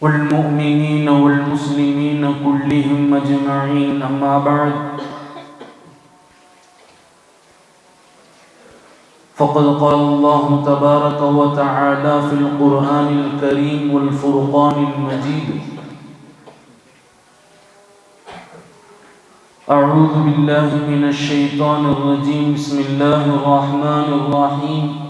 والمؤمنين والمسلمين كلهم أجمعين أما بعد. فقد قال الله تبارك وتعالى في القرآن الكريم والفرقان المجيد أعوذ بالله من الشيطان الرجيم بسم الله الرحمن الرحيم.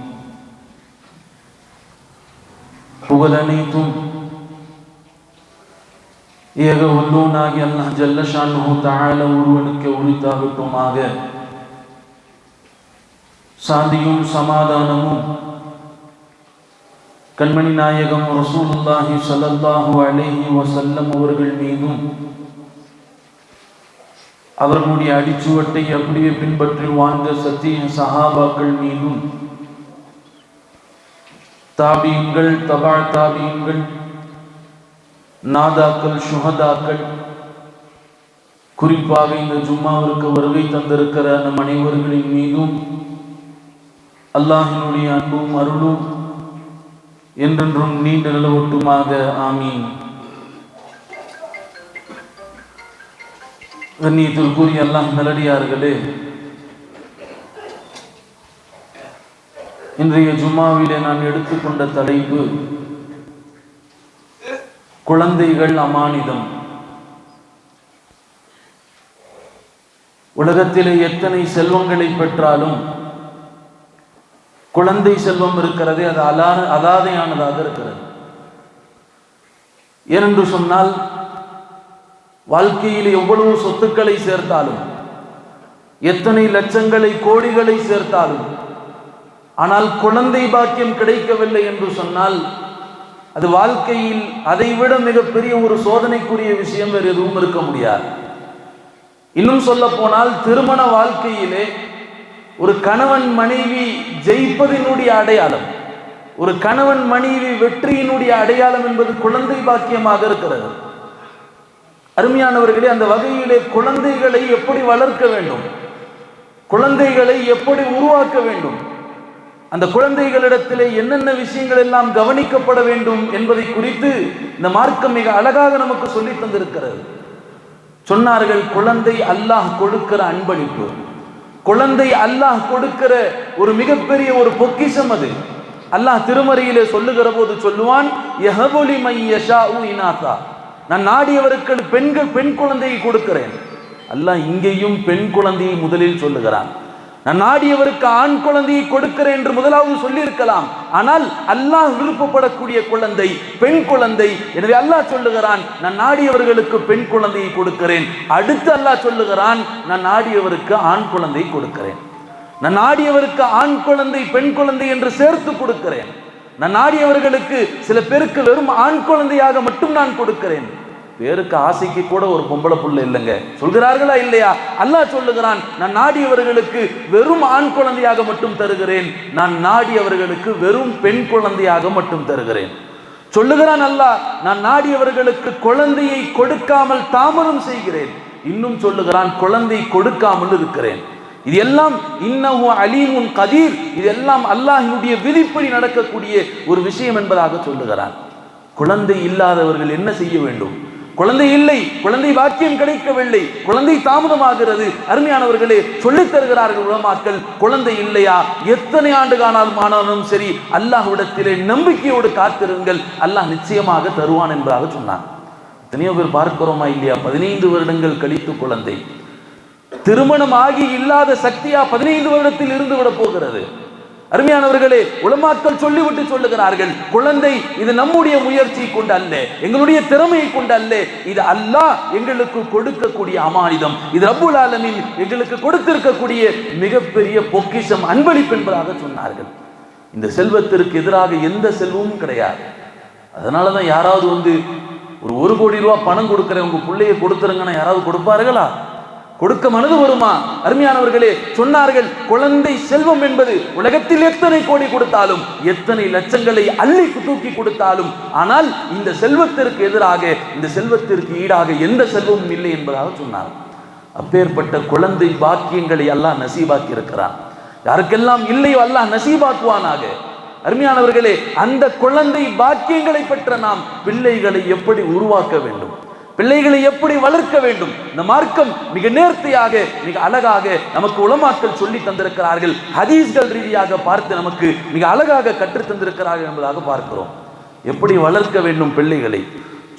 புகழனைத்தும் ஏக உள்ளூனாகி அல்லாஹ் ஜல்லஷானு தாழ ஒருவனுக்கு உரித்தாகட்டுமாக. சாந்தியும் சமாதானமும் கண்மணி நாயகம் ரசூலுல்லாஹி சல்லல்லாஹு அலேஹி வசல்லம் அவர்கள் மீதும் அவர்களுடைய அடிச்சுவட்டை அப்படியே பின்பற்றி வாழ்ந்த சத்திய சஹாபாக்கள் மீதும் தாபியங்கள் தபா தாபியங்கள் நாதாக்கள் சுகதாக்கள் குறிப்பாக இந்த ஜும்மாவிற்கு வருகை தந்திருக்கிற நம் அனைவர்களின் மீதும் அல்லாஹினுடைய அன்பும் அருளும் என்றென்றும் நீண்ட நிலவட்டுமாக ஆமீன். கண்ணியத்திற்குரிய அல்லாஹ் நல்லடியார்களே இன்றைய ஜும்மாவிலே நான் எடுத்துக்கொண்ட தலைப்பு குழந்தைகள் அமானிதம். உலகத்திலே எத்தனை செல்வங்களை பெற்றாலும் குழந்தை செல்வம் இருக்கிறதே அது அலா அலாதையானதாக இருக்கிறது. ஏனென்று சொன்னால் வாழ்க்கையில் எவ்வளவு சொத்துக்களை சேர்த்தாலும் எத்தனை லட்சங்களை கோடிகளை சேர்த்தாலும் ஆனால் குழந்தை பாக்கியம் கிடைக்கவில்லை என்று சொன்னால் அது வாழ்க்கையில் அதைவிட மிகப்பெரிய ஒரு சோதனைக்குரிய விஷயம் வேறு எதுவும் இருக்க முடியாது. இன்னும் சொல்ல போனால் திருமண வாழ்க்கையிலே ஒரு கணவன் மனைவி ஜெயிப்பதினுடைய அடையாளம் ஒரு கணவன் மனைவி வெற்றியினுடைய அடையாளம் என்பது குழந்தை பாக்கியமாக இருக்கிறது. அருமையானவர்களே அந்த வகையிலே குழந்தைகளை எப்படி வளர்க்க வேண்டும்? குழந்தைகளை எப்படி உருவாக்க வேண்டும்? அந்த குழந்தைகளிடத்திலே என்னென்ன விஷயங்கள் எல்லாம் கவனிக்கப்பட வேண்டும் என்பதை குறித்து இந்த மார்க்கம் மிக அழகாக நமக்கு சொல்லி தந்திருக்கிறது. சொன்னார்கள் குழந்தை அல்லாஹ் கொடுக்கிற அன்பளிப்பு. குழந்தை அல்லாஹ் கொடுக்கிற ஒரு மிகப்பெரிய ஒரு பொக்கிஷம் அது. அல்லாஹ் திருமறையிலே சொல்லுகிற போது சொல்லுவான் நான் நாடியவருக்கு பெண்கள் பெண் குழந்தையை கொடுக்கிறேன். அல்லாஹ் இங்கேயும் பெண் குழந்தையை முதலில் சொல்லுகிறான். நான் நாடியவருக்கு ஆண் குழந்தையை கொடுக்கிறேன் என்று முதலாவது சொல்லியிருக்கலாம். ஆனால் அல்லாஹ் விருப்பப்படக்கூடிய குழந்தை பெண் குழந்தை. எனவே அல்லாஹ் சொல்லுகிறான் நான் நாடியவர்களுக்கு பெண் குழந்தையை கொடுக்கிறேன். அடுத்து அல்லாஹ் சொல்லுகிறான் நான் நாடியவருக்கு ஆண் குழந்தை கொடுக்கிறேன். நான் நாடியவருக்கு ஆண் குழந்தை பெண் குழந்தை என்று சேர்த்து கொடுக்கிறேன். நான் நாடியவர்களுக்கு சில பேருக்கு வெறும் ஆண் குழந்தையாக மட்டும் நான் கொடுக்கிறேன். பேருக்கு ஆசைக்கு கூட ஒரு பொம்பளை புள்ள இல்லைங்க. சொல்கிறார்களா இல்லையா? அல்லாஹ் சொல்லுகிறான் நான் நாடியவர்களுக்கு வெறும் ஆண் குழந்தையாக மட்டும் தருகிறேன். நான் நாடியவர்களுக்கு வெறும் பெண் குழந்தையாக மட்டும் தருகிறேன். சொல்லுகிறான் அல்லாஹ் நான் நாடியவர்களுக்கு குழந்தையை கொடுக்காமல் தாமதம் செய்கிறேன். இன்னும் சொல்லுகிறான் குழந்தை கொடுக்காமல் இருக்கிறேன். இது எல்லாம் இன்னஹு அலீமுன் கதீர். இது எல்லாம் அல்லாஹினுடைய விதிப்படி நடக்கக்கூடிய ஒரு விஷயம் என்பதாக சொல்லுகிறான். குழந்தை இல்லாதவர்கள் என்ன செய்ய வேண்டும்? குழந்தை இல்லை குழந்தை பாக்கியம் கிடைக்கவில்லை குழந்தை தாமதமாகிறது. அருமையானவர்களே சொல்லித் தருகிறார்கள் உலமாக்கள் குழந்தை இல்லையா? எத்தனை ஆண்டு காணாலும் ஆனாலும் சரி அல்லாஹ்விடத்திலே நம்பிக்கையோடு காத்திருங்கள். அல்லாஹ் நிச்சயமாக தருவான் என்பதாக சொன்னான். எத்தனையோ பேர் பார்க்கிறோமா இல்லையா? பதினைந்து வருடங்கள் கழித்து குழந்தை. திருமணம் ஆகி இல்லாத சக்தியா பதினைந்து வருடத்தில் இருந்து விட போகிறது. அருமையானவர்களே உலமாக்கள் சொல்லிவிட்டு சொல்லுகிறார்கள் குழந்தை இது நம்முடைய முயற்சி கொண்டு அல்ல எங்களுடைய திறமையை கொண்டு அல்ல இது அல்லாஹ் எங்களுக்கு கொடுக்கக்கூடிய அமானிதம் இது ரப்புல் ஆலமின் எங்களுக்கு கொடுத்திருக்கக்கூடிய மிகப்பெரிய பொக்கிஷம் அன்பளிப்பு என்பதாக சொன்னார்கள். இந்த செல்வத்திற்கு எதிராக எந்த செல்வமும் கிடையாது. அதனால தான் யாராவது வந்து ஒரு ஒரு கோடி ரூபா பணம் கொடுக்குறேன் உங்க பிள்ளைய கொடுத்துருங்கன்னா யாராவது கொடுப்பார்களா? கொடுக்க மனது வருமா? அருமையானவர்களே சொன்னார்கள் குழந்தை செல்வம் என்பது உலகத்தில் எத்தனை கோடி கொடுத்தாலும் எத்தனை லட்சங்களை அள்ளி தூக்கி கொடுத்தாலும் ஆனால் இந்த செல்வத்திற்கு எதிராக இந்த செல்வத்திற்கு ஈடாக எந்த செல்வமும் இல்லை என்பதாக சொன்னார். அப்பேற்பட்ட குழந்தை பாக்கியங்களை அல்லாஹ் நசீபாக்கி இருக்கிறான் யாருக்கெல்லாம் இல்லையோ அல்லாஹ் நசீபாக்குவானாக. அருமையானவர்களே அந்த குழந்தை பாக்கியங்களை பெற்ற நாம் பிள்ளைகளை எப்படி உருவாக்க வேண்டும்? பிள்ளைகளை எப்படி வளர்க்க வேண்டும்? இந்த மார்க்கம் மிக நேர்த்தியாக மிக அழகாக நமக்கு உலமாக்கள் சொல்லி தந்திருக்கிறார்கள். ஹதீஸ்கள் ரீதியாக பார்த்து நமக்கு மிக அழகாக கற்றுத் தந்திருக்கிறார்கள் என்பதாக பார்க்கிறோம். எப்படி வளர்க்க வேண்டும் பிள்ளைகளை?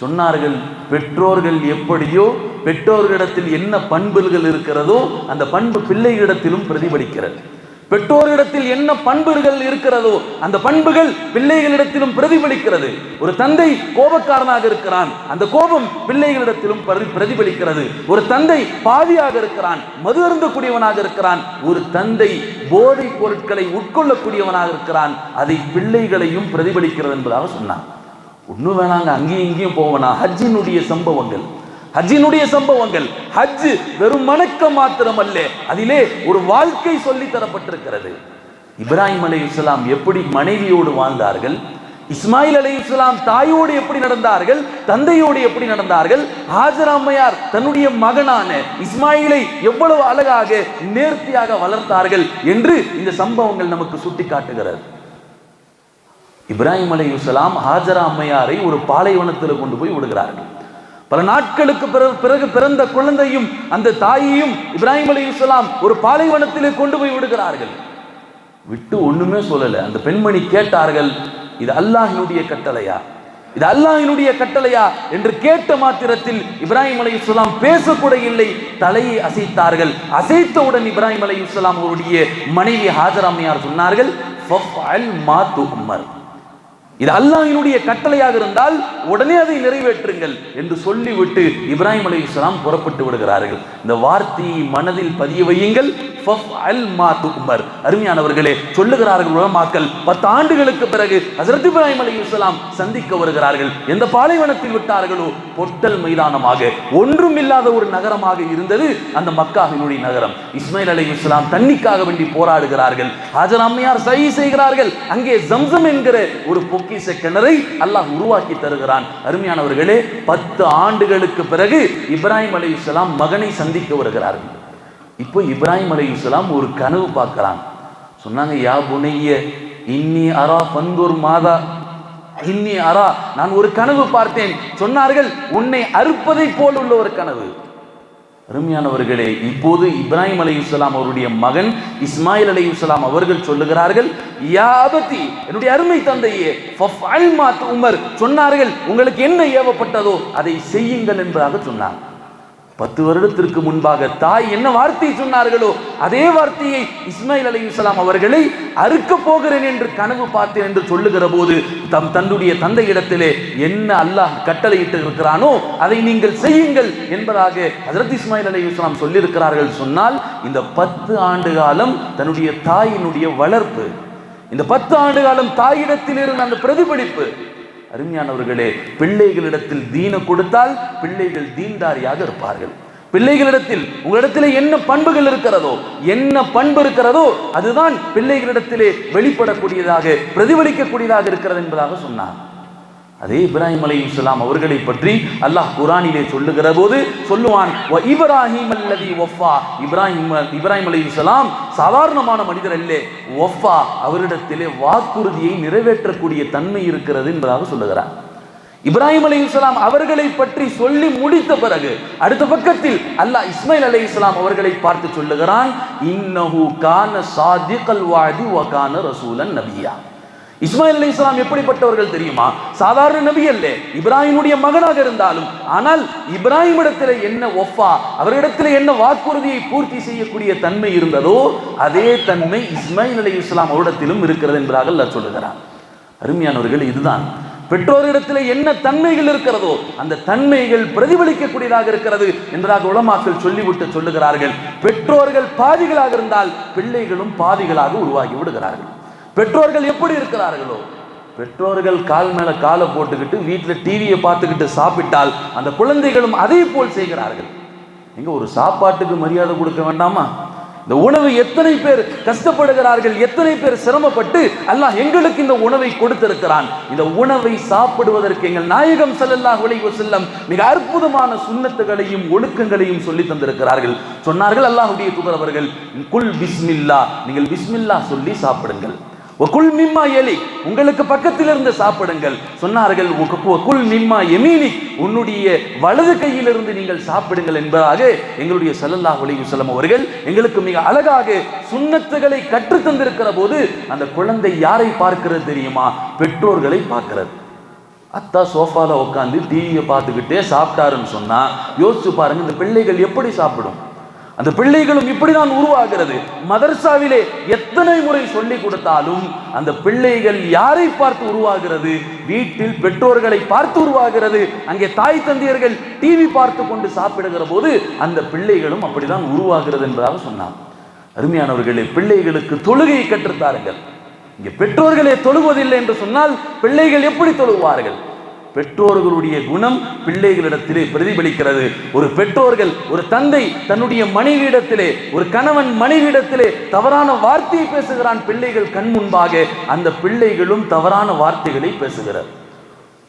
சொன்னார்கள் பெற்றோர்கள் எப்படியோ பெற்றோர்களிடத்தில் என்ன பண்புகள் இருக்கிறதோ அந்த பண்பு பிள்ளைகளிடத்திலும் பிரதிபலிக்கிறது. பெற்றோரிடத்தில் என்ன பண்புகள் இருக்கிறதோ அந்த பண்புகள் பிள்ளைகளிடத்திலும் பிரதிபலிக்கிறது. ஒரு தந்தை கோபக்காரனாக இருக்கிறான் அந்த கோபம் பிள்ளைகளிடத்திலும் பிரதி- பிரதிபலிக்கிறது. ஒரு தந்தை பாவியாக இருக்கிறான் மது அருந்தக்கூடியவனாக இருக்கிறான் ஒரு தந்தை போதைப் பொருட்களை உட்கொள்ளக்கூடியவனாக இருக்கிறான் அதை பிள்ளைகளையும் பிரதிபலிக்கிறது என்பதாக சொன்னான். ஒன்றும் வேணாங்க அங்கேயும் இங்கேயும் போவனா? ஹஜ்ஜினுடைய சம்பவங்கள். ஹஜ்ஜினுடைய சம்பவங்கள் ஹஜ் வெறும் வணக்கம் மாத்திரம் அல்ல அதிலே ஒரு வாழ்க்கை சொல்லி தரப்பட்டிருக்கிறது. இப்ராஹிம் அலி இஸ்லாம் எப்படி மனைவியோடு வாழ்ந்தார்கள்? இஸ்மாயில் அலி இஸ்லாம் தாயோடு எப்படி நடந்தார்கள்? தந்தையோடு எப்படி நடந்தார்கள்? ஹாஜர் அம்மையார் தன்னுடைய மகனான இஸ்மாயிலை எவ்வளவு அழகாக நேர்த்தியாக வளர்த்தார்கள் என்று இந்த சம்பவங்கள் நமக்கு சுட்டி காட்டுகிறது இப்ராஹிம் அலையுசலாம் ஹாஜரா அம்மையாரை ஒரு பாலைவனத்தில் கொண்டு போய் விடுகிறார்கள். பல நாட்களுக்கு பிறகு பிறகு பிறந்த குழந்தையும் அந்த தாயையும் இப்ராஹிம் அலையுசலாம் ஒரு பாலைவனத்திலே கொண்டு போய் விடுகிறார்கள். விட்டு ஒண்ணுமே சொல்லல. அந்த பெண்மணி கேட்டார்கள் இது அல்லாஹினுடைய கட்டளையா? இது அல்லாஹினுடைய கட்டளையா? என்று கேட்ட மாத்திரத்தில் இப்ராஹிம் அலையுஸ்லாம் பேசக்கூட இல்லை. தலையை அசைத்தார்கள். அசைத்தவுடன் இப்ராஹிம் அலையுஸ்லாம் அவருடைய மனைவி ஹாஜராமையார் சொன்னார்கள் இது அல்லாஹினுடைய கட்டளையாக இருந்தால் உடனே அதை நிறைவேற்றுங்கள் என்று சொல்லிவிட்டு இப்ராஹிம் இஸ்லாம் புறப்பட்டு விடுகிறார்கள். இந்த வார்த்தையை மனதில் பதிய வையுங்கள். அருமையானவர்களே சொல்லுகிறார்கள் உலமாக்கள் பத்து ஆண்டுகளுக்கு பிறகு ஹசரத் இப்ராஹிம் அலைஹிஸ்ஸலாம் சந்திக்க வருகிறார்கள். எந்த பாலைவனத்தில் விட்டார்களோ? பொட்டல் மைதானமாக. ஒன்றும் இல்லாத ஒரு நகரமாக இருந்தது அந்த மக்காவினுடைய நகரம். இஸ்மாயில் அலைஹிஸ்ஸலாம் தண்ணிக்காக வேண்டி போராடுகிறார்கள். ஹாஜர் அம்மையார் சை செய்கிறார்கள். அங்கே ஜம்சம் என்கிற ஒரு பொக்கிஷ கிணறை அல்லாஹ் உருவாக்கி தருகிறான். அருமையானவர்களே பத்து ஆண்டுகளுக்கு பிறகு இப்ராஹிம் அலைஹிஸ்ஸலாம் மகனை சந்திக்க வருகிறார்கள். இப்போ இப்ராஹிம் அலைஹிஸ்ஸலாம் ஒரு கனவு பார்க்கறான். சொன்னாங்க யா புனைய இன்னி அரா பந்தூர் மாதா இன்னி அரா நான் ஒரு கனவு பார்த்தேன். சொன்னார்கள் உன்னை அறுப்பதை போல் உள்ள ஒரு கனவு. அருமையானவர்களே இப்போது இப்ராஹிம் அலைஹிஸ்ஸலாம் அவருடைய மகன் இஸ்மாயில் அலைஹிஸ்ஸலாம் அவர்கள் சொல்லுகிறார்கள் யாபத்தி என்னுடைய அருமை தந்தையே உமர் சொன்னார்கள் உங்களுக்கு என்ன ஏவப்பட்டதோ அதை செய்யுங்கள் என்பதாக சொன்னார் பத்து வருடத்திற்கு முன்பாக தாய் என்ன வார்த்தை சொன்னார்களோ அதே வார்த்தையை இஸ்மாயில் இஸ்லாம் அவர்களை அறுக்க போகிறேன் என்று கனவு பார்த்தேன் என்று சொல்லுகிற போது தம் தன்னுடைய தந்தையிடத்திலே என்ன அல்லாஹ் கட்டளையிட்டு இருக்கிறானோ அதை நீங்கள் செய்யுங்கள் என்பதாக ஹசரத் இஸ்மாயில் இஸ்லாம் சொல்லியிருக்கிறார்கள். சொன்னால் இந்த பத்து ஆண்டு காலம் தன்னுடைய தாயினுடைய வளர்ப்பு இந்த பத்து ஆண்டு காலம் தாயிடத்தில் இருந்த அந்த பிரதிபலிப்பு அருமையானவர்களே பிள்ளைகளிடத்தில் தீன கொடுத்தால் பிள்ளைகள் தீன்தாரியாக இருப்பார்கள். பிள்ளைகளிடத்தில் உங்களிடத்திலே என்ன பண்புகள் இருக்கிறதோ என்ன பண்பு இருக்கிறதோ அதுதான் பிள்ளைகளிடத்திலே வெளிப்படக்கூடியதாக பிரதிபலிக்கக்கூடியதாக இருக்கிறது என்பதாக சொன்னார். அதே இப்ராஹிம் அலி இஸ்லாம் அவர்களை பற்றி அல்லாஹ் குரானிலே சொல்லுகிற போது சொல்லுவான் "வ இப்ராஹிம் அல்லதி ஒஃபா இப்ராஹிம் இப்ராஹிம் அலி இஸ்லாம் சாதாரணமான மனிதர் அல்லே ஒஃபா அவரிடத்திலே வாக்குறுதியை நிறைவேற்றக்கூடிய தன்மை இருக்கிறது என்பதாக சொல்லுகிறார். இப்ராஹிம் அலி இஸ்லாம் அவர்களை பற்றி சொல்லி முடித்த பிறகு அடுத்த பக்கத்தில் அல்லாஹ் இஸ்மாயில் அலி இஸ்லாம் அவர்களை பார்த்து சொல்லுகிறான் இன்னஹு கான சாதிகல் வாதி வகான ரசூலன் நபியா. இஸ்மாயில் அலி இஸ்லாம் எப்படிப்பட்டவர்கள் தெரியுமா? சாதாரண நபி அல்ல இப்ராஹிமுடைய மகனாக இருந்தாலும் ஆனால் இப்ராஹிம் இடத்துல என்ன ஒஃபா அவரிடத்துல என்ன வாக்குறுதியை பூர்த்தி செய்யக்கூடிய தன்மை இருந்ததோ அதே தன்மை இஸ்மாயில் அலி இஸ்லாம் அவரிடத்திலும் இருக்கிறது என்பதாக அல்ல சொல்லுகிறார் அருமையானவர்கள் இதுதான். பெற்றோரிடத்தில் என்ன தன்மைகள் இருக்கிறதோ அந்த தன்மைகள் பிரதிபலிக்கக்கூடியதாக இருக்கிறது என்பதாக உலமாக்கள் சொல்லிவிட்டு சொல்லுகிறார்கள். பெற்றோர்கள் பாதிகளாக இருந்தால் பிள்ளைகளும் பாதிகளாக உருவாகி விடுகிறார்கள். பெற்றோர்கள் எப்படி இருக்கிறார்களோ பெற்றோர்கள் கால் மேல காலை போட்டுக்கிட்டு வீட்டில் டிவியை பார்த்துக்கிட்டு சாப்பிட்டால் அந்த குழந்தைகளும் அதே போல் செய்கிறார்கள். எங்க ஒரு சாப்பாட்டுக்கு மரியாதை கொடுக்க வேண்டாமா? இந்த உணவு எத்தனை பேர் கஷ்டப்படுகிறார்கள் எத்தனை பேர் சிரமப்பட்டு அல்லாஹ் எங்களுக்கு இந்த உணவை கொடுத்திருக்கிறான். இந்த உணவை சாப்பிடுவதற்கு எங்கள் நாயகம் செல்லல்லா அலைஹி செல்லம் மிக அற்புதமான சுண்ணத்துகளையும் ஒழுக்கங்களையும் சொல்லி தந்திருக்கிறார்கள். சொன்னார்கள் அல்லாஹுடைய தூதரவர்கள் குல் பிஸ்மில்லா. நீங்கள் பிஸ்மில்லா சொல்லி சாப்பிடுங்கள். வகுல் மிம்மா எலி உங்களுக்கு பக்கத்தில் இருந்து சாப்பிடுங்கள். சொன்னார்கள் வகுல் மிம்மா எமீனி உன்னுடைய வலது கையிலிருந்து நீங்கள் சாப்பிடுங்கள் என்பதாக எங்களுடைய சல்லல்லா அலைஹி செல்லம் அவர்கள் எங்களுக்கு மிக அழகாக சுண்ணத்துகளை கற்று தந்திருக்கிற போது அந்த குழந்தை யாரை பார்க்கிறது தெரியுமா? பெற்றோர்களை பார்க்கிறது. அத்தா சோஃபால உட்காந்து டிவியை பார்த்துக்கிட்டே சாப்பிட்டாருன்னு சொன்னா யோசிச்சு பாருங்க இந்த பிள்ளைகள் எப்படி சாப்பிடும்? அந்த பிள்ளைகளும் இப்படிதான் உருவாகிறது. மதர்சாவிலே எத்தனை முறை சொல்லி கொடுத்தாலும் அந்த பிள்ளைகள் யாரை பார்த்து உருவாகிறது? வீட்டில் பெற்றோர்களை பார்த்து உருவாகிறது. அங்கே தாய் தந்தையர்கள் டிவி பார்த்து கொண்டு சாப்பிடுகிற போது அந்த பிள்ளைகளும் அப்படிதான் உருவாகிறது என்பதாக சொன்னார் அருமையானவர்களே பிள்ளைகளுக்கு தொழுகையை கற்றுத்தாருங்கள் இங்கே பெற்றோர்களே தொழுவதில்லை என்று சொன்னால் பிள்ளைகள் எப்படி தொழுவார்கள்? பெற்றோர்களுடைய குணம் பிள்ளைகளிடத்திலே பிரதிபலிக்கிறது. ஒரு பெற்றோர்கள் ஒரு தந்தை தன்னுடைய மனைவியிடத்திலே ஒரு கணவன் மனைவியிடத்திலே தவறான வார்த்தையை பேசுகிறான் பிள்ளைகள் கண் முன்பாக. அந்த பிள்ளைகளும் தவறான வார்த்தைகளை பேசுகிறார்.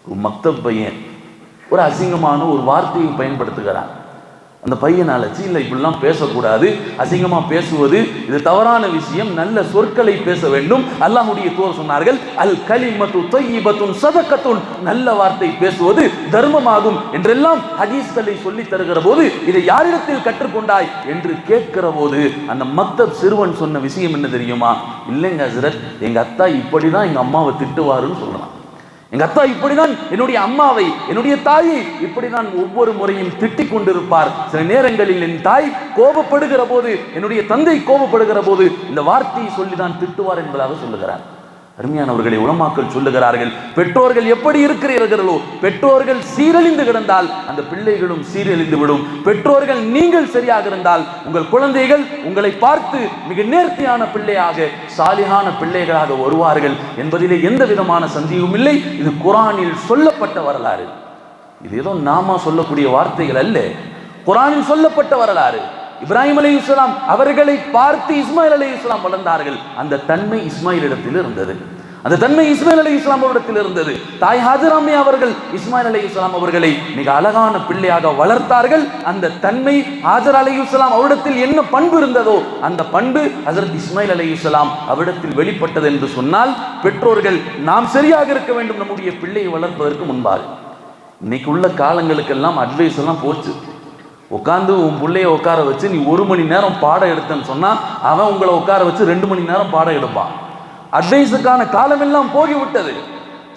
ஒரு பையன் ஒரு அசிங்கமான ஒரு வார்த்தையை பயன்படுத்துகிறான். அந்த பையனை அழைச்சி இல்லை இப்படிலாம் பேசக்கூடாது. அசிங்கமாக பேசுவது இது தவறான விஷயம். நல்ல சொற்களை பேச வேண்டும். அல்லாஹுடைய தூர் சொன்னார்கள் அல் கலிமத்து தொய்யிபத்தும் சதக்கத்தும் நல்ல வார்த்தை பேசுவது தர்மமாகும் என்றெல்லாம் ஹதீஸ்களை சொல்லி தருகிற போது இதை யாரிடத்தில் கற்றுக்கொண்டாய்? என்று கேட்கிற போது அந்த மக்தப் சிறுவன் சொன்ன விஷயம் என்ன தெரியுமா? இல்லைங்க ஹசரத் எங்கள் அத்தா இப்படி தான் எங்கள் அம்மாவை திட்டுவாருன்னு சொல்லலாம் எங்க அத்தா இப்படிதான் என்னுடைய அம்மாவை என்னுடைய தாயை இப்படிதான் ஒவ்வொரு முறையும் திட்டிக் கொண்டிருப்பார். சில நேரங்களில் என் தாய் கோபப்படுகிற போது என்னுடைய தந்தை கோபப்படுகிற போது இந்த வார்த்தையை சொல்லிதான் திட்டுவார் என்பதாக சொல்லுகிறார். அருமையானவர்களை உலமாக்கள் சொல்லுகிறார்கள். பெற்றோர்கள் எப்படி இருக்கிறீர்களோ பெற்றோர்கள் சீரழிந்து கிடந்தால் அந்த பிள்ளைகளும் சீரழிந்து விடும். பெற்றோர்கள் நீங்கள் சரியாக இருந்தால் உங்கள் குழந்தைகள் உங்களை பார்த்து மிக நேர்த்தியான பிள்ளையாக சாலிகான பிள்ளைகளாக வருவார்கள் என்பதிலே எந்த விதமான சந்தேகமும் இல்லை. இது குரானில் சொல்லப்பட்ட வரலாறு. இது ஏதோ நாம சொல்லக்கூடிய வார்த்தைகள் அல்ல. குரானில் சொல்லப்பட்ட வரலாறு. இப்ராஹிம் அலி இஸ்லாம் அவர்களை பார்த்து இஸ்மாயில் அலி இஸ்லாம் வளர்ந்தார்கள். அந்த தன்மை இஸ்மாயில் இடத்தில் இருந்தது. அந்த தன்மை இஸ்மாயில் அலி இஸ்லாம் அவரிடத்தில் இருந்தது. தாய் ஹாஜராமே அவர்கள் இஸ்மாயில் அலி இஸ்லாம் அவர்களை மிக அழகான பிள்ளையாக வளர்த்தார்கள். அந்த தன்மை ஹாஜர் அலி இஸ்லாம் அவரிடத்தில் என்ன பண்பு இருந்ததோ அந்த பண்பு ஹசரத் இஸ்மாயில் அலி இஸ்லாம் அவரிடத்தில் வெளிப்பட்டது என்று சொன்னால் பெற்றோர்கள் நாம் சரியாக இருக்க வேண்டும். நம்முடைய பிள்ளையை வளர்ப்பதற்கு முன்பாக. இன்னைக்கு உள்ள காலங்களுக்கெல்லாம் அட்வைஸ் எல்லாம் போச்சு. உட்காந்து உன் பிள்ளைய உட்கார வச்சு நீ ஒரு மணி நேரம் பாடம் எடுத்தேன்னு சொன்னால் அவன் உங்களை உட்கார வச்சு ரெண்டு மணி நேரம் பாடம் எடுப்பான். அட்வைஸுக்கான காலமெல்லாம் போகிவிட்டது.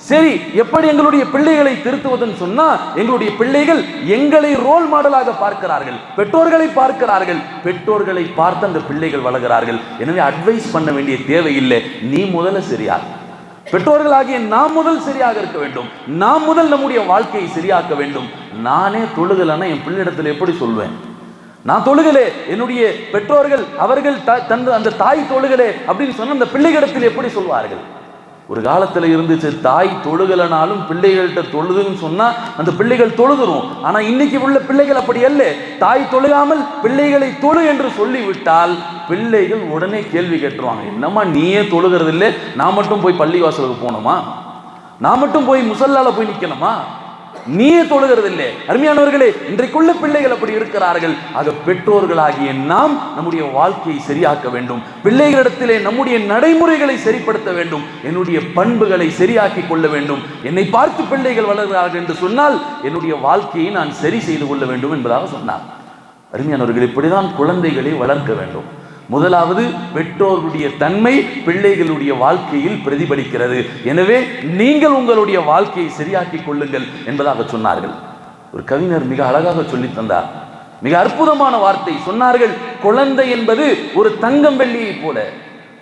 சரி எப்படி எங்களுடைய பிள்ளைகளை திருத்துவதுன்னு சொன்னா எங்களுடைய பிள்ளைகள் எங்களை ரோல் மாடலாக பார்க்கிறார்கள் பெற்றோர்களை பார்க்கிறார்கள். பெற்றோர்களை பார்த்து அந்த பிள்ளைகள் வளர்கிறார்கள். எனவே அட்வைஸ் பண்ண வேண்டிய தேவையில்லை. நீ முதல்ல சரியா பெற்றோர்களாகிய நாம் முதல் சரியாக இருக்க வேண்டும். நாம் முதல் நம்முடைய வாழ்க்கையை சரியாக்க வேண்டும். நானே தொழுகலைன்னா என் பிள்ளையிடத்தில் எப்படி சொல்வேன்? நான் தொழுகலே என்னுடைய பெற்றோர்கள் அவர்கள் த- தன் அந்த தாய் தொழுகலே அப்படின்னு சொன்ன அந்த பிள்ளைகளிடத்தில் எப்படி சொல்வார்கள்? ஒரு காலத்தில் இருந்துச்சு தாய் தொழுகலனாலும் பிள்ளைகள்கிட்ட தொழுதுன்னு சொன்னால் அந்த பிள்ளைகள் தொழுதுரும். ஆனால் இன்னைக்கு உள்ள பிள்ளைகள் அப்படி அல்ல. தாய் தொழுகாமல் பிள்ளைகளை தொழு என்று சொல்லிவிட்டால் பிள்ளைகள் உடனே கேள்வி கேட்டுருவாங்க என்னம்மா நீயே தொழுகிறது இல்லை நான் மட்டும் போய் பள்ளிவாசலுக்கு போகணுமா? நான் மட்டும் போய் முசல்லால போய் நிற்கணுமா நீயே தொழுகிறது இல்லை அருமையானவர்களே இன்றைக்குள்ள பிள்ளைகள் அப்படி இருக்கிறார்கள். ஆக பெற்றோர்களாகிய நாம் நம்முடைய வாழ்க்கையை சரியாக்க வேண்டும். பிள்ளைகளிடத்திலே நம்முடைய நடைமுறைகளை சரிப்படுத்த வேண்டும். என்னுடைய பண்புகளை சரியாக்கி கொள்ள வேண்டும். என்னை பார்த்து பிள்ளைகள் வளர்கிறார்கள் என்று சொன்னால் என்னுடைய வாழ்க்கையை நான் சரி செய்து கொள்ள வேண்டும் என்பதாக சொன்னார். அருமையானவர்கள் இப்படிதான் குழந்தைகளை வளர்க்க வேண்டும். முதலாவது பெற்றோருடைய தன்மை பிள்ளைகளுடைய வாழ்க்கையில் பிரதிபலிக்கிறது. எனவே நீங்கள் உங்களுடைய வாழ்க்கையை சரியாக்கிக் கொள்ளுங்கள் என்பதாக சொன்னார்கள். ஒரு கவிஞர் மிக அழகாக சொல்லி தந்தார். மிக அற்புதமான வார்த்தை. சொன்னார்கள் குழந்தை என்பது ஒரு தங்கம் வெள்ளியை போல.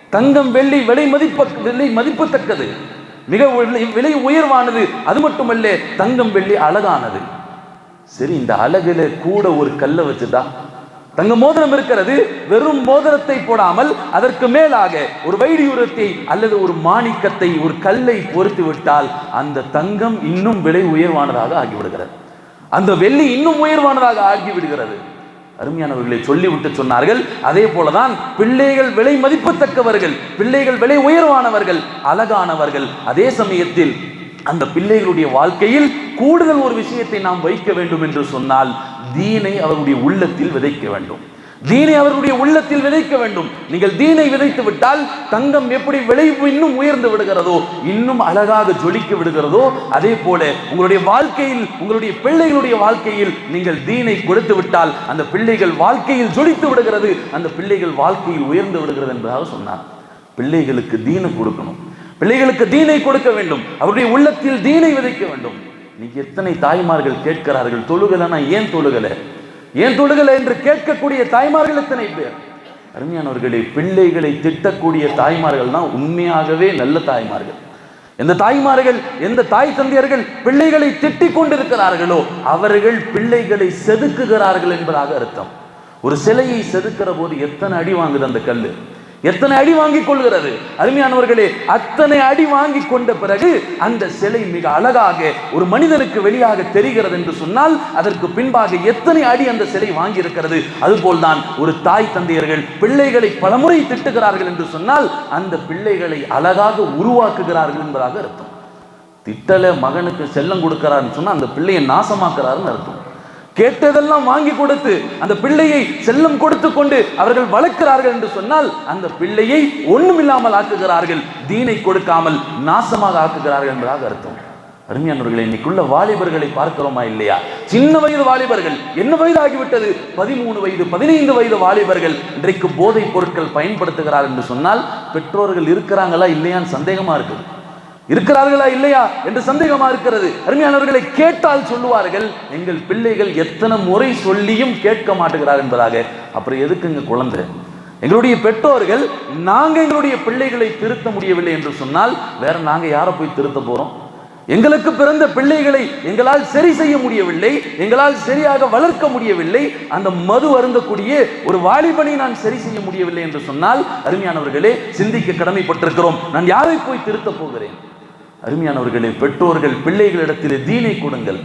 தங்கம் வெள்ளி விலை மதிப்ப விலை மதிப்பத்தக்கது. மிக விலை- விலை உயர்வானது. அது மட்டுமல்ல தங்கம் வெள்ளி அழகானது. சரி இந்த அழகுல கூட ஒரு கல்லை வச்சுதான் தங்க மோதிரம் இருக்கிறது வெறும் மோதிரத்தை போடாமல் அதற்கு மேலாக ஒரு வைடியூரத்தை அல்லது ஒரு மாணிக்கத்தை ஒரு கல்லை பொறுத்து விட்டால் அந்த தங்கம் இன்னும் விலை உயர்வானதாக ஆகிவிடுகிறது. அந்த வெள்ளி இன்னும் உயர்வானதாக ஆகிவிடுகிறது. அருமையானவர்களை சொல்லிவிட்டு சொன்னார்கள் அதே போலதான் பிள்ளைகள் விலை மதிப்பத்தக்கவர்கள் பிள்ளைகள் விலை உயர்வானவர்கள் அழகானவர்கள். அதே சமயத்தில் அந்த பிள்ளைகளுடைய வாழ்க்கையில் கூடுதல் ஒரு விஷயத்தை நாம் வைக்க வேண்டும் என்று சொன்னால் தீனை அவருடைய உள்ளத்தில் விதைக்க வேண்டும். தீனை அவருடைய உள்ளத்தில் விதைக்க வேண்டும். நீங்கள் தீனை விதைத்து விட்டால் தங்கம் எப்படி விளைவு இன்னும் உயர்ந்து விடுகிறதோ இன்னும் அழகாக ஜொலிக்க விடுகிறதோ அதே போல உங்களுடைய வாழ்க்கையில் உங்களுடைய பிள்ளைகளுடைய வாழ்க்கையில் நீங்கள் தீனை கொடுத்து விட்டால் அந்த பிள்ளைகள் வாழ்க்கையில் ஜொலித்து விடுகிறது அந்த பிள்ளைகள் வாழ்க்கையில் உயர்ந்து விடுகிறது என்பதாக சொன்னார். பிள்ளைகளுக்கு தீனை கொடுக்கணும். பிள்ளைகளுக்கு தீனை கொடுக்க வேண்டும். அவருடைய உள்ளத்தில் தீனை விதைக்க வேண்டும். இன்னைக்கு எத்தனை தாய்மார்கள் கேட்கிறார்கள்? தொழுகலைன்னா ஏன் தொழுகலை? ஏன் தொழுகலை என்று கேட்கக்கூடிய தாய்மார்கள் எத்தனை பேர்? அருமையானவர்களே பிள்ளைகளை திட்டக்கூடிய தாய்மார்கள் தான் உண்மையாகவே நல்ல தாய்மார்கள். எந்த தாய்மார்கள் எந்த தாய் தந்தையர்கள் பிள்ளைகளை திட்டிக் கொண்டிருக்கிறார்களோ அவர்கள் பிள்ளைகளை செதுக்குகிறார்கள் என்பதாக அர்த்தம். ஒரு சிலையை செதுக்கிற போது எத்தனை அடி வாங்குது அந்த கல் எத்தனை அடி வாங்கிக் கொள்கிறது? அருமையானவர்களே அத்தனை அடி வாங்கி கொண்ட பிறகு அந்த சிலை மிக அழகாக ஒரு மனிதனுக்கு வெளியாக தெரிகிறது என்று சொன்னால் அதற்கு பின்பாக எத்தனை அடி அந்த சிலை வாங்கி இருக்கிறது அதுபோல்தான் ஒரு தாய் தந்தையர்கள் பிள்ளைகளை பலமுறை திட்டுகிறார்கள் என்று சொன்னால் அந்த பிள்ளைகளை அழகாக உருவாக்குகிறார்கள் என்பதாக அர்த்தம். திட்டல மகனுக்கு செல்லம் கொடுக்கிறாருன்னு சொன்னால் அந்த பிள்ளையை நாசமாக்குறாருன்னு அர்த்தம். கேட்டதெல்லாம் வாங்கி கொடுத்து அந்த பிள்ளையை செல்லம் கொடுத்து கொண்டு அவர்கள் வளர்க்கிறார்கள் என்று சொன்னால் அந்த பிள்ளையை ஒண்ணுமில்லாமல் ஆக்குகிறார்கள். தீனை கொடுக்காமல் நாசமாக ஆக்குகிறார்கள் என்பதாக அர்த்தம். அருமையானவர்களை இன்னைக்குள்ள வாலிபர்களை பார்க்கிறோமா இல்லையா? சின்ன வயது வாலிபர்கள் என்ன வயது ஆகிவிட்டது பதிமூணு வயது பதினைந்து வயது வாலிபர்கள் இன்றைக்கு போதைப் பொருட்கள் பயன்படுத்துகிறார்கள் என்று சொன்னால் பெற்றோர்கள் இருக்கிறாங்களா இல்லையான்னு சந்தேகமா இருக்குது. இருக்கிறார்களா இல்லையா என்று சந்தேகமா இருக்கிறது. அருமையானவர்களை கேட்டால் சொல்லுவார்கள் எங்கள் பிள்ளைகள் எத்தனை முறை சொல்லியும் கேட்க மாட்டுகிறார் என்பதாக. அப்புறம் எதுக்குங்க குழந்தை? எங்களுடைய பெற்றோர்கள் நாங்கள் எங்களுடைய பிள்ளைகளை திருத்த முடியவில்லை என்று சொன்னால் வேற நாங்கள் யாரை போய் திருத்த போறோம்? எங்களுக்கு பிறந்த பிள்ளைகளை எங்களால் சரி செய்ய முடியவில்லை எங்களால் சரியாக வளர்க்க முடியவில்லை அந்த மது அருந்தக்கூடிய ஒரு வாலிபனை நான் சரி செய்ய முடியவில்லை என்று சொன்னால் அருமையானவர்களே சிந்திக்க கடமைப்பட்டிருக்கிறோம். நான் யாரை போய் திருத்தப் போகிறேன்? அருமையானவர்களே பெற்றோர்கள் பிள்ளைகளிடத்திலே தீனை கொடுங்கள்.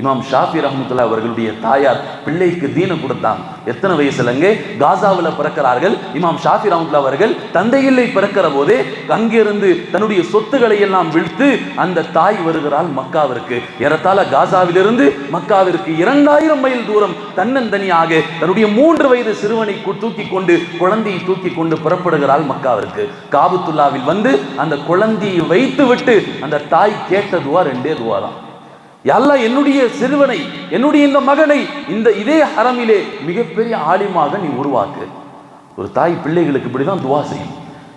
இமாம் ஷாஃபி ரஹமத்துல்லா அவர்களுடைய தாயார் பிள்ளைக்கு தீனம் கொடுத்தாங்க எத்தனை வயசுலங்க? காசாவில் பிறக்கிறார்கள். இமாம் ஷாஃபி ரஹமத்துல்லா அவர்கள் தந்தையில்லை பிறக்கிற போதே அங்கிருந்து தன்னுடைய சொத்துக்களை எல்லாம் விழுத்து அந்த தாய் வருகிறாள் மக்காவிற்கு. ஏறத்தாழ காசாவிலிருந்து மக்காவிற்கு இரண்டாயிரம் மைல் தூரம் தன்னந்தனியாக தன்னுடைய மூன்று வயது சிறுவனை தூக்கி கொண்டு குழந்தையை தூக்கி கொண்டு புறப்படுகிறாள் மக்காவிற்கு. காபுத்துல்லாவில் வந்து அந்த குழந்தையை வைத்து விட்டு அந்த தாய் கேட்ட துவா ரெண்டே துவா தான் யல்லா என்னுடைய சிறுவனை என்னுடைய இந்த மகனை இந்த இதே ஹரமிலே மிகப்பெரிய ஆலிமாக நீ உருவாக்கு. ஒரு தாய் பிள்ளைகளுக்கு இப்படிதான் துவா செய்யும்.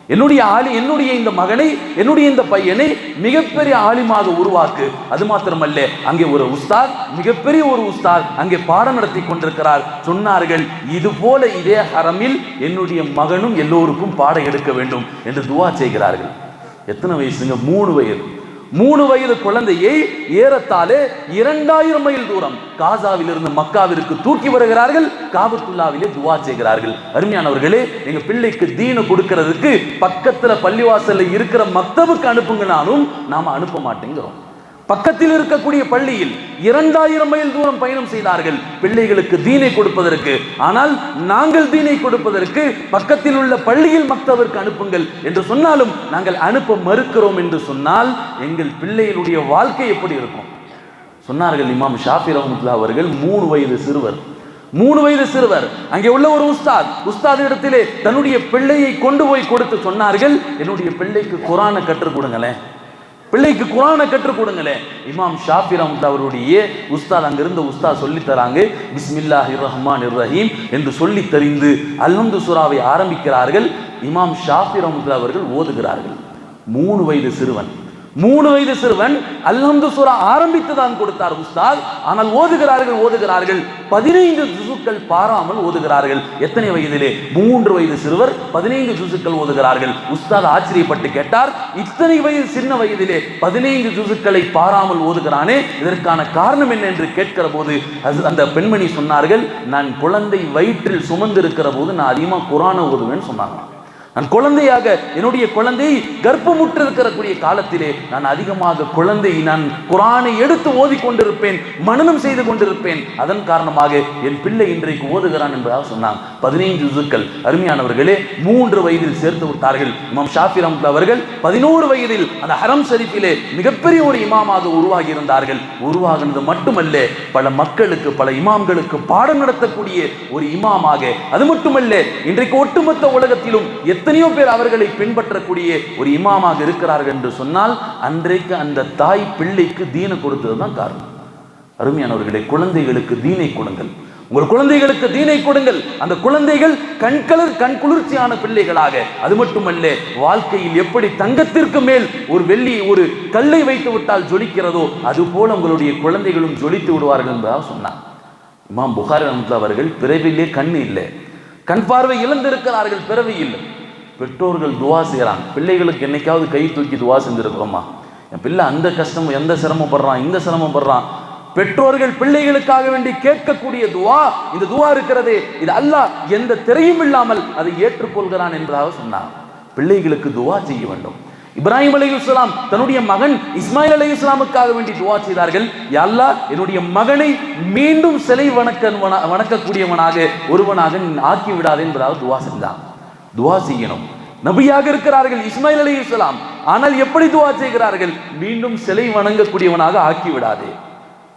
என்னுடைய ஆளி என்னுடைய இந்த மகனை என்னுடைய இந்த பையனை மிகப்பெரிய ஆலிமாக உருவாக்கு. அது மாத்திரமல்ல அங்கே ஒரு உஸ்தாத் மிகப்பெரிய ஒரு உஸ்தாத் அங்கே பாடம் நடத்தி கொண்டிருக்கிறார். சொன்னார்கள் இது போல இதே ஹரமில் என்னுடைய மகனும் எல்லோருக்கும் பாடம் எடுக்க வேண்டும் என்று துவா செய்கிறார்கள். எத்தனை வயசுங்க? மூணு வயது. மூணு வயது குழந்தையை ஏறத்தாழ இரண்டாயிரம் மைல் தூரம் காசாவிலிருந்து மக்காவிற்கு தூக்கி வருகிறார்கள். காபத்துல்லாவிலே துவா செய்கிறார்கள். அருமையானவர்களே எங்க பிள்ளைக்கு தீனு கொடுக்கிறதுக்கு பக்கத்துல பள்ளிவாசல்ல இருக்கிற மத்தவுக்கு அனுப்புங்கனாலும் நாம அனுப்ப மாட்டேங்கிறோம். பக்கத்தில் இருக்கக்கூடிய பள்ளியில் இரண்டாயிரம் மைல் தூரம் பயணம் செய்தார்கள். பிள்ளைகளுக்கு தீனை கொடுப்பதற்கு. ஆனால் நாங்கள் தீனை கொடுப்பதற்கு பக்கத்தில் உள்ள பள்ளியில் மக்தவருக்கு அனுப்புங்கள் என்று சொன்னாலும் நாங்கள் அனுப்ப மறுக்கிறோம் என்று சொன்னால் எங்கள் பிள்ளைகளுடைய வாழ்க்கை எப்படி இருக்கும்? சொன்னார்கள் இமாம் ஷாஃபி ரஹமத்துல்லா அவர்கள் மூணு வயது சிறுவர். மூணு வயது சிறுவர். அங்கே உள்ள ஒரு உஸ்தாத் உஸ்தாத் இடத்திலே தன்னுடைய பிள்ளையை கொண்டு போய் கொடுத்து சொன்னார்கள் என்னுடைய பிள்ளைக்கு குரானை கற்றுக் கொடுங்களேன். பிள்ளைக்கு குரானை கற்றுக் கொடுங்களேன் இமாம் ஷாஃபி ரஹமத் அவருடைய உஸ்தாத் அங்கிருந்த உஸ்தாத் சொல்லி தராங்க பிஸ்மில்லாஹி ரஹ்மான் ரஹீம் என்று சொல்லி தெரிந்து அல்ஹம்து சூராவை ஆரம்பிக்கிறார்கள். இமாம் ஷாஃபி ரஹமத் அவர்கள் ஓதுகிறார்கள். மூணு வயது சிறுவன். மூணு வயது சிறுவன் அல்ஹம்து சூரா ஆரம்பித்து தான் கொடுத்தார் உஸ்தாத். ஆனால் ஓதுகிறார்கள் ஓதுகிறார்கள். பதினைந்து ஜுசுக்கள் பாராமல் ஓதுகிறார்கள். எத்தனை வயதிலே? மூன்று வயது சிறுவர் பதினைந்து ஜுசுக்கள் ஓதுகிறார்கள். உஸ்தாத் ஆச்சரியப்பட்டு கேட்டார் இத்தனை வயது சின்ன வயதிலே பதினைந்து ஜுசுக்களை பாராமல் ஓதுகிறானே இதற்கான காரணம் என்ன என்று கேட்கிற போது அந்த பெண்மணி சொன்னார்கள் நான் குழந்தை வயிற்றில் சுமந்திருக்கிற போது நான் அதிகமாக குரானை ஓதுவேன்னு சொன்னாங்க நான் குழந்தையாக என்னுடைய குழந்தை கர்ப்பமுற்றிருக்கிறக்கூடிய காலத்திலே நான் அதிகமாக குழந்தை நான் குரானை எடுத்து ஓதிக் கொண்டிருப்பேன் மனநம் செய்து கொண்டிருப்பேன். அதன் காரணமாக என் பிள்ளை இன்றைக்கு ஓதுகிறான் என்பதாக சொன்னான். பதினைந்து ஜுசுக்கள் அருமையானவர்களே மூன்று வயதில் சேர்த்து விட்டார்கள். இமாம் ஷாஃபி ரஹ்மத் அவர்கள் பதினோரு வயதில் அந்த ஹரம் ஷரீஃபிலே மிகப்பெரிய ஒரு இமாமாக உருவாகி இருந்தார்கள் உருவாகினது மட்டுமல்ல பல மக்களுக்கு பல இமாம்களுக்கு பாடம் நடத்தக்கூடிய ஒரு இமாமாக. அது மட்டுமல்ல இன்றைக்கு ஒட்டுமொத்த உலகத்திலும் எத்தனையோ பேர் அவர்களை பின்பற்றக்கூடிய ஒரு இமாமாக இருக்கிறார்கள் என்று சொன்னால் அன்றைக்கு அந்த தாய் பிள்ளைக்கு தீன கொடுத்தது தான் காரணம். அருமையானவர்களே குழந்தைகளுக்கு தீனை கொடுங்கள். உங்கள் குழந்தைகளுக்கு தீனை கொடுங்கள். அந்த குழந்தைகள் கண்கலர் கண் குளிர்ச்சியான பிள்ளைகளாக. அது மட்டுமல்ல வாழ்க்கையில் எப்படி தங்கத்திற்கு மேல் ஒரு வெள்ளி ஒரு கல்லை வைத்து விட்டால் ஜொலிக்கிறதோ அது போல உங்களுடைய குழந்தைகளும் ஜொலித்து விடுவார்கள் என்பதாக சொன்னார் இமாம் புகாரி அவர்கள் பிறவிலே கண் இல்லை. கண் பார்வை இழந்திருக்கிறார்கள் பிறவி இல்லை. பெற்றோர்கள் துவா செய்கிறாங்க பிள்ளைகளுக்கு என்னைக்காவது கை தூக்கி துவா செஞ்சுருக்கிறோமா? என் பிள்ளை அந்த கஷ்டம் எந்த சிரமப்படுறான் இந்த சிரமப்படுறான்? பெற்றோர்கள் பிள்ளைகளுக்காக வேண்டி கேட்கக்கூடிய துவா இந்த துவா இருக்கிறதே இது அல்லாஹ் எந்த திரையும் இல்லாமல் அதை ஏற்றுக்கொள்கிறான் என்பதாக சொன்னார். பிள்ளைகளுக்கு துவா செய்ய வேண்டும். இப்ராஹிம் அலி இஸ்லாம் தன்னுடைய மகன் இஸ்மாயில் அலி இஸ்லாமுக்காக வேண்டி துவா செய்தார்கள். யா என்னுடைய மகனை மீண்டும் சிலை வணக்க வணக்கக்கூடியவனாக ஒருவனாக ஆக்கி விடாதே என்பதாக துவா செஞ்சான். துவா செய்யணும். நபியாக இருக்கிறார்கள் இஸ்மாயில் அலி இஸ்லாம் ஆனால் எப்படி துவா செய்கிறார்கள்? மீண்டும் சிலை வணங்கக்கூடியவனாக ஆக்கி விடாதே.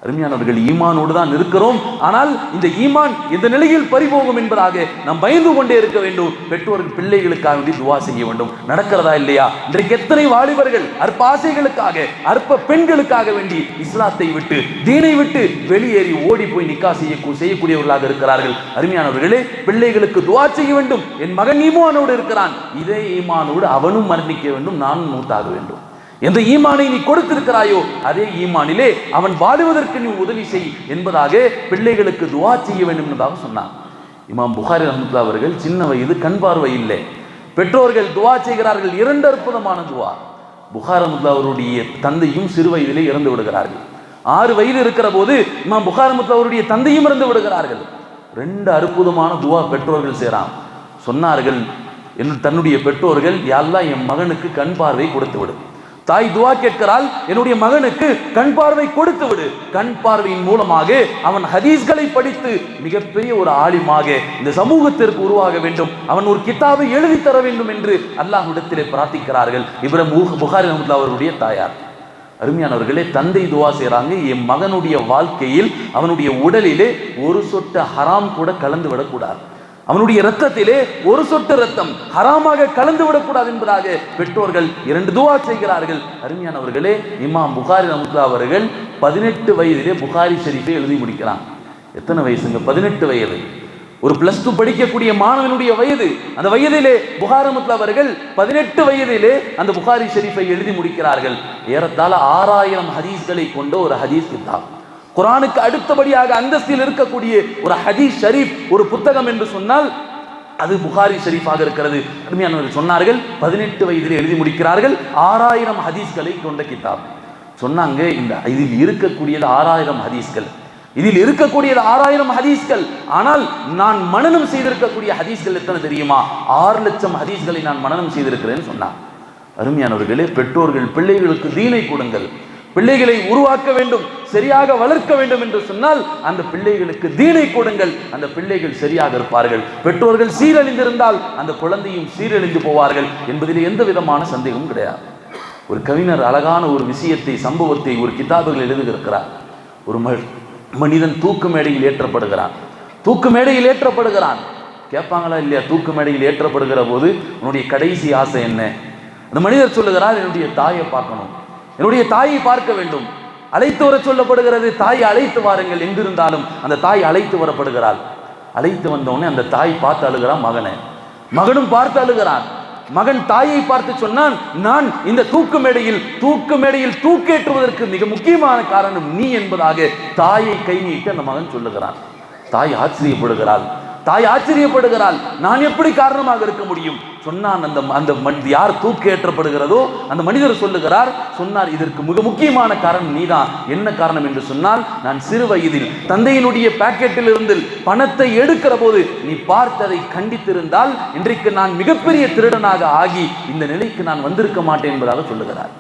அருமையானவர்கள் ஈமானோடு தான் இருக்கிறோம். ஆனால் இந்த ஈமான் எந்த நிலையில் பறிபோகும் என்பதாக நாம் பயந்து கொண்டே இருக்க வேண்டும். பெற்றோர்கள் பிள்ளைகளுக்காக வேண்டி துவா செய்ய வேண்டும். நடக்கிறதா இல்லையா? இன்றைக்கு எத்தனை வாலிபர்கள் அற்ப ஆசைகளுக்காக அற்ப பெண்களுக்காக வேண்டி இஸ்லாத்தை விட்டு தீனை விட்டு வெளியேறி ஓடி போய் நிக்கா செய்ய செய்யக்கூடியவர்களாக இருக்கிறார்கள். அருமையானவர்களே பிள்ளைகளுக்கு துவா செய்ய வேண்டும். என் மகன் ஈமானோடு இருக்கிறான். இதே ஈமானோடு அவனும் மரணிக்க வேண்டும் நானும் மூத்தாக வேண்டும். எந்த ஈமானை நீ கொடுத்திருக்கிறாயோ அதே ஈமானிலே அவன் வாழுவதற்கு நீ உதவி செய் என்பதாக பிள்ளைகளுக்கு துவா செய்ய வேண்டும் என்பதாக சொன்னான். இமாம் புகாரி ரஹமத்துல்லா அவர்கள் சின்ன வயது கண் பார்வை இல்லை. பெற்றோர்கள் துவா செய்கிறார்கள் இரண்டு அற்புதமான துவா. புகார் ரஹமத்துல்லா அவருடைய தந்தையும் சிறு வயதிலே இறந்து விடுகிறார்கள். ஆறு வயது இருக்கிற போது இமாம் புகார் ரஹமத்துல்லா அவருடைய தந்தையும் இறந்து விடுகிறார்கள். ரெண்டு அற்புதமான துவா பெற்றோர்கள் செய்கிறான். சொன்னார்கள் என் தன்னுடைய பெற்றோர்கள் யாரெல்லாம் என் மகனுக்கு கண் பார்வை கொடுத்து விடு. தாய் துவா கேட்கிறாள் என்னுடைய மகனுக்கு கண் பார்வை கொடுத்து விடு. கண் பார்வையின் மூலமாக அவன் ஹதீஸ்களை படித்து மிகப்பெரிய ஒரு ஆலிமாக இந்த சமூகத்திற்கு உருவாக வேண்டும். அவன் ஒரு கித்தாபை எழுதி தர வேண்டும் என்று அல்லாஹ்விடத்திலே பிரார்த்திக்கிறார்கள். இவரம் புகாரி அஹமதுல்லா அவருடைய தாயார். அருமையானவர்களே தந்தை துவா செய்கிறாங்க என் மகனுடைய வாழ்க்கையில் அவனுடைய உடலிலே ஒரு சொட்டு ஹராம் கூட கலந்து விடக்கூடாது. அவனுடைய ரத்தத்திலே ஒரு சொட்டு ரத்தம் ஹராமாக கலந்து விடக்கூடாது என்பதாக பெற்றோர்கள் இரண்டு துவா செய்கிறார்கள். அருமையானவர்களே இமாம் புகாரி ரமுல்லா அவர்கள் பதினெட்டு வயதிலே புகாரி ஷெரீஃபை எழுதி முடிக்கிறான். எத்தனை வயசுங்க? பதினெட்டு வயது. ஒரு பிளஸ் டூ படிக்கக்கூடிய மாணவனுடைய வயது. அந்த வயதிலே புகாரமுத்ல அவர்கள் பதினெட்டு வயதிலே அந்த புகாரி ஷெரீஃபை எழுதி முடிக்கிறார்கள். ஏறத்தாழ ஆறாயிரம் ஹதீஸ்களை கொண்ட ஒரு ஹதீஸ் கிதாப். குரானுக்கு அடுத்தபடியாக அந்தஸ்தில் இருக்கக்கூடிய ஒரு ஹதீஸ் ஷரீஃப் ஒரு புத்தகம் என்று சொன்னால் அது புகாரி ஷரீஃபாக இருக்கிறது. அருமையானவர்கள் சொன்னார்கள் பதினெட்டு வயதில் எழுதி முடிக்கிறார்கள் ஆறாயிரம் ஹதீஸ்களை கொண்ட கிதாப். சொன்னாங்க இந்த இதில் இருக்கக்கூடியது ஆறாயிரம் ஹதீஸ்கள். இதில் இருக்கக்கூடியது ஆறாயிரம் ஹதீஸ்கள். ஆனால் நான் மனநம் செய்திருக்கக்கூடிய ஹதீஸ்கள் எத்தனை தெரியுமா? ஆறு லட்சம் ஹதீஸ்களை நான் மனநம் செய்திருக்கிறேன்னு சொன்னான். அருமையானவர்களே பெற்றோர்கள் பிள்ளைகளுக்கு தீனை கொடுங்கள். பிள்ளைகளை உருவாக்க வேண்டும் சரியாக வளர்க்க வேண்டும் என்று சொன்னால் அந்த பிள்ளைகளுக்கு தீனை கொடுங்கள். அந்த பிள்ளைகள் சரியாக இருப்பார்கள். பெற்றோர்கள் சீரழிந்திருந்தால் அந்த குழந்தையும் சீரழிந்து போவார்கள் என்பதில் எந்த விதமான சந்தேகமும் கிடையாது. ஒரு கவிஞர் அழகான ஒரு விஷயத்தை சம்பவத்தை ஒரு கிதாபுகள் எழுதுகிறார் ஒரு மனிதன் தூக்கு மேடையில் ஏற்றப்படுகிறான். தூக்கு மேடையில் ஏற்றப்படுகிறான். கேட்பாங்களா இல்லையா? தூக்கு மேடையில் ஏற்றப்படுகிற போது உன்னுடைய கடைசி ஆசை என்ன? அந்த மனிதர் சொல்லுகிறார் என்னுடைய தாயை பார்க்கணும். என்னுடைய தாயை பார்க்க வேண்டும். அழைத்து வர சொல்லப்படுகிறது தாய் அழைத்து வாருங்கள் எங்கிருந்தாலும். அந்த தாய் அழைத்து வரப்படுகிறாள். அழைத்து வந்தவுடனே அந்த தாய் பார்த்து அழுகிறான் மகனை. மகனும் பார்த்து அழுகிறான். மகன் தாயை பார்த்து சொன்னான் நான் இந்த தூக்கு மேடையில் தூக்கு மேடையில் தூக்கேற்றுவதற்கு மிக முக்கியமான காரணம் நீ என்பதாக தாயை கை நீட்டு அந்த மகன் சொல்லுகிறான். தாய் ஆச்சரியப்படுகிறாள். தாய் ஆச்சரியப்படுகிறாள். நான் எப்படி காரணமாக இருக்க முடியும்? சொன்னான் அந்த அந்த மண் யார் தூக்கேற்றப்படுகிறதோ அந்த மனிதர் சொல்லுகிறார் சொன்னார் இதற்கு மிக முக்கியமான காரணம் நீதான். என்ன காரணம்? என்று சொன்னால் நான் சிறு வயதில் தந்தையினுடைய பாக்கெட்டில் இருந்து பணத்தை எடுக்கிற போது நீ பார்த்ததை கண்டித்திருந்தால் இன்றைக்கு நான் மிகப்பெரிய திருடனாக ஆகி இந்த நிலைக்கு நான் வந்திருக்க மாட்டேன் என்பதாக சொல்லுகிறார்.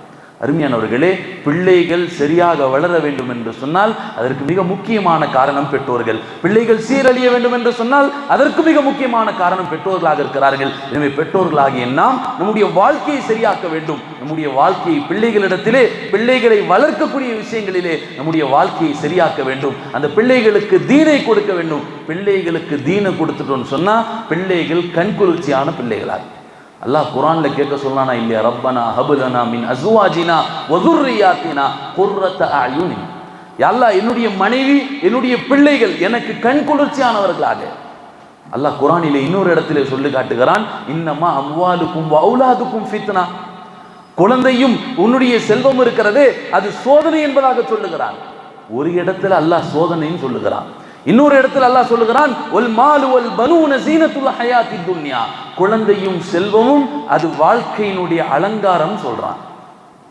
அருமையானவர்களே பிள்ளைகள் சரியாக வளர வேண்டும் என்று சொன்னால் அதற்கு மிக முக்கியமான காரணம் பெற்றோர்கள். பிள்ளைகள் சீரழிய வேண்டும் என்று சொன்னால் அதற்கு மிக முக்கியமான காரணம் பெற்றோர்களாக இருக்கிறார்கள். எனவே பெற்றோர்களாகிய நாம் நம்முடைய வாழ்க்கையை சரியாக்க வேண்டும். நம்முடைய வாழ்க்கையை பிள்ளைகளிடத்திலே பிள்ளைகளை வளர்க்கக்கூடிய விஷயங்களிலே நம்முடைய வாழ்க்கையை சரியாக்க வேண்டும். அந்த பிள்ளைகளுக்கு தீனை கொடுக்க வேண்டும். பிள்ளைகளுக்கு தீனை கொடுத்துட்டோம்னு சொன்னால் பிள்ளைகள் கண்குளிர்ச்சியான பிள்ளைகளாக. அல்லாஹ் குரான்ல கேட்க சொல்லானா இல்லையா? ரப்பனா ஹபுலனா மின் அசுவாஜினா வதுர்ரியாத்தினா குர்ரத்த அயுனி அல்லாஹ் என்னுடைய மனைவி என்னுடைய பிள்ளைகள் எனக்கு கண் குளிர்ச்சியானவர்களாக. அல்லாஹ் குரானிலே இன்னொரு இடத்துல சொல்லி காட்டுகிறான் இன்னமா அம்வாலுக்கும் வௌலாதுக்கும் ஃபித்னா. குழந்தையும் உன்னுடைய செல்வம் இருக்கிறதே அது சோதனை என்பதாக சொல்லுகிறான். ஒரு இடத்துல அல்லாஹ் சோதனைன்னு சொல்லுகிறான். இன்னொரு இடத்துல அல்லாஹ் சொல்லுகிறான் ஒல் மாலு ஒல் பனூன சீனத்துல் ஹயாத்தி துன்யா. குழந்தையும் செல்வமும் அது வாழ்க்கையினுடைய அலங்காரம் சொல்றான்.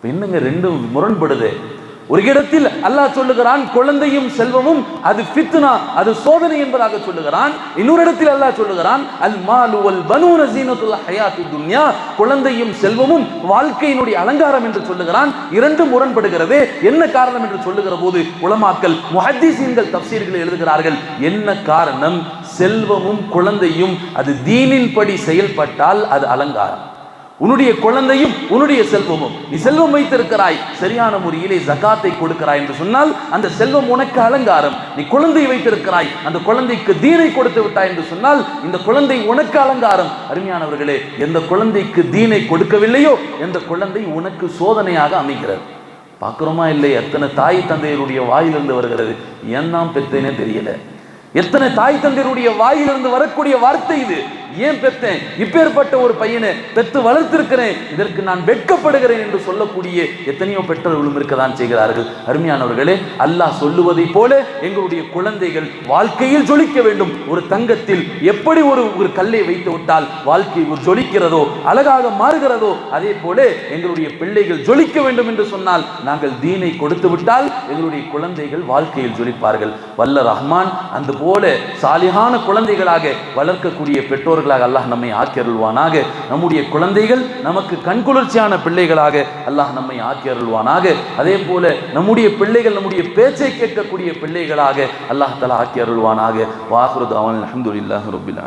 என்னங்க ரெண்டும் முரண்படுது? ஒரு இடத்தில் அல்லாஹ் சொல்லுகிறான் குழந்தையும் செல்வமும் அது ஃபித்னா அது சோதனை என்பதாக சொல்லுகிறான். இன்னொரு இடத்தில் அல்லாஹ் சொல்லுகிறான் அல் மாலு வல் பனூன ஜீனத்துல் ஹயாத்து துன்யா குழந்தையும் செல்வமும் வாழ்க்கையினுடைய அலங்காரம் என்று சொல்லுகிறான். இரண்டும் முரண்படுகிறது என்ன காரணம் என்று சொல்லுகிற போது உலமாக்கல் முஹத்தீசீன்கள் தப்சீர்கள் எழுதுகிறார்கள் என்ன காரணம்? செல்வமும் குழந்தையும் அது தீனின்படி செயல்பட்டால் அது அலங்காரம். உன்னுடைய குழந்தையும் உன்னுடைய செல்வமும். நீ செல்வம் வைத்திருக்கிறாய். சரியான முறையிலே ஜகாத்தை கொடுக்கிறாய் என்று சொன்னால் அந்த செல்வம் உனக்கு அலங்காரம். நீ குழந்தை வைத்திருக்கிறாய். அந்த குழந்தைக்கு தீனை கொடுத்து விட்டாய் என்று சொன்னால் இந்த குழந்தை உனக்கு அலங்காரம். அருமையானவர்களே எந்த குழந்தைக்கு தீனை கொடுக்கவில்லையோ எந்த குழந்தை உனக்கு சோதனையாக அமைகிறது. பார்க்குறோமா இல்லை எத்தனை தாய் தந்தையருடைய வாயிலிருந்து வருகிறது? ஏன் தான் பெத்தேனே தெரியல. எத்தனை தாய் தந்தையருடைய வாயிலிருந்து வரக்கூடிய வார்த்தை இது? ஏன் பெற்றேன்? இப்பேற்பட்ட ஒரு பையனை பெற்று வளர்த்திருக்கிறேன். இதற்கு நான் வெட்கப்படுகிறேன் என்று சொல்லக்கூடிய எத்தனையோ பெற்றோர்களும் இருக்கதான் செய்கிறார்கள். அருமையானவர்களே அல்லாஹ் சொல்லுவதை போல எங்களுடைய குழந்தைகள் வாழ்க்கையில் ஜொலிக்க வேண்டும். ஒரு தங்கத்தில் எப்படி ஒரு ஒரு கல்லை வைத்து விட்டால் வாழ்க்கை ஒரு ஜொலிக்கிறதோ அழகாக மாறுகிறதோ அதே போல எங்களுடைய பிள்ளைகள் ஜொலிக்க வேண்டும் என்று சொன்னால் நாங்கள் தீனை கொடுத்து விட்டால் எங்களுடைய குழந்தைகள் வாழ்க்கையில் ஜொலிப்பார்கள். வல்ல ரஹ்மான் அந்த போல சாலிகான குழந்தைகளாக வளர்க்கக்கூடிய பெற்றோர்கள் பெற்றோர்களாக அல்லாஹ் நம்மை ஆக்கியருள்வானாக. நம்முடைய குழந்தைகள் நமக்கு கண்குளிர்ச்சியான பிள்ளைகளாக அல்லாஹ் நம்மை ஆக்கியருள்வானாக. அதே போல நம்முடைய பிள்ளைகள் நம்முடைய பேச்சை கேட்கக்கூடிய பிள்ளைகளாக அல்லாஹ் தலா ஆக்கியருள்வானாக. வாகுருத் அவன் அஹமதுல்லாஹ் ரபில்